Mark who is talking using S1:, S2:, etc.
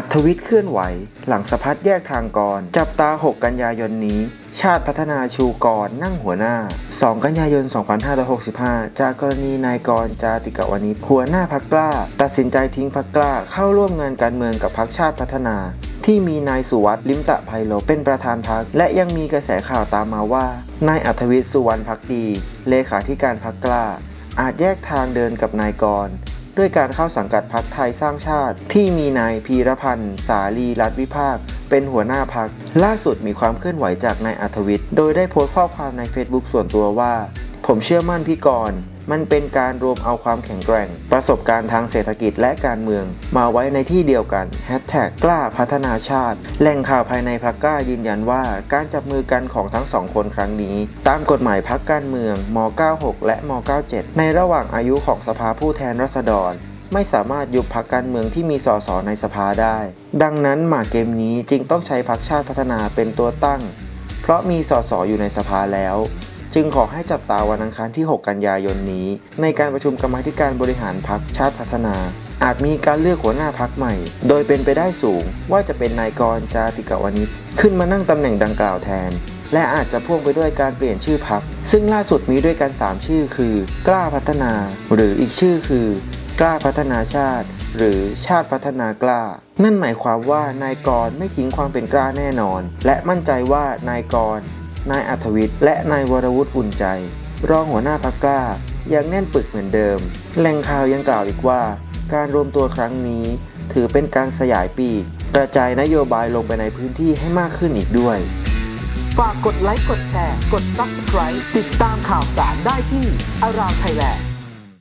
S1: อัธวิทย์เคลื่อนไหว หลังสะพัดแยกทางกร จับตา 6 กันยายนนี้ ชาติพัฒนาชูกรนั่งหัวหน้า 2 กันยายน 2565 จากกรณีนายกรจาติกวณิชหัวหน้าพักกล้า ตัดสินใจทิ้งพักกล้าเข้าร่วมงานการเมืองกับพักชาติพัฒนา ที่มีนายสุวัสด์ลิมตะไพโลเป็นประธานพัก และยังมีกระแสข่าวตามมาว่านายอัธวิทย์สุวรรณพักดี เลขาธิการพักกล้า อาจแยกทางเดินกับนายกร ด้วยการเข้าสังกัดพักไทยสร้างชาติ ที่มีนายพีรพันธ์สาลีรัฐวิภาค เป็นหัวหน้าพักล่าสุดมีความเคลื่อนไหวจากนายอัธวิทย์โดยได้โพสต์ข้อความใน Facebook ส่วนตัวว่า ผมเชื่อมั่นพี่กรณ์มันเป็นการรวมเอาความแข็งแกร่ง ประสบการณ์ทางเศรษฐกิจและการเมือง มาไว้ในที่เดียวกันแฮชแท็กกล้าพัฒนาชาติ แหล่งข่าวภายในพักก้ายืนยันว่า การจับมือกันของทั้งสองคนครั้งนี้ ตามกฎหมายพักการเมืองม 96 และม 97 ในระหว่างอายุของสภาผู้แทนราษฎรไม่สามารถยุบพักการเมืองที่มีสสในสภาได้ ดังนั้นหมากเกมนี้จึงต้องใช้พักชาติพัฒนาเป็นตัวตั้ง เพราะมีสสอยู่ในสภาแล้ว จึงขอให้จับตาวันอังคารที่ 6 กันยายนนี้ ในการประชุมกรรมาธิการบริหารพักชาติพัฒนา อาจมีการเลือกหัวหน้าพักใหม่ โดยเป็นไปได้สูงว่าจะเป็นนายกรจาติกวณิชขึ้นมานั่งตำแหน่งดังกล่าวแทน และอาจจะพ่วงไปด้วยการเปลี่ยนชื่อพัก ซึ่งล่าสุดมีด้วยกัน 3 ชื่อคือ กล้าพัฒนา หรืออีกชื่อคือ กล้าพัฒนาชาติ หรือชาติพัฒนากล้า นั่นหมายความว่านายกรไม่ทิ้งความเป็นกล้าแน่นอน และมั่นใจว่านายกร นายอัธวิทย์ และนายวรวุฒิอุ่นใจ รองหัวหน้าพักกล้า ยังแน่นปึกเหมือนเดิม แหล่งข่าวยังกล่าวอีกว่า การรวมตัวครั้งนี้ ถือเป็นการสยายปีกกระจายนโยบายลงไปในพื้นที่ให้มากขึ้นอีกด้วย
S2: ฝากกดไลค์กดแชร์ กด Subscribe ติดตามข่าวสารได้ที่อารามไทยแลนด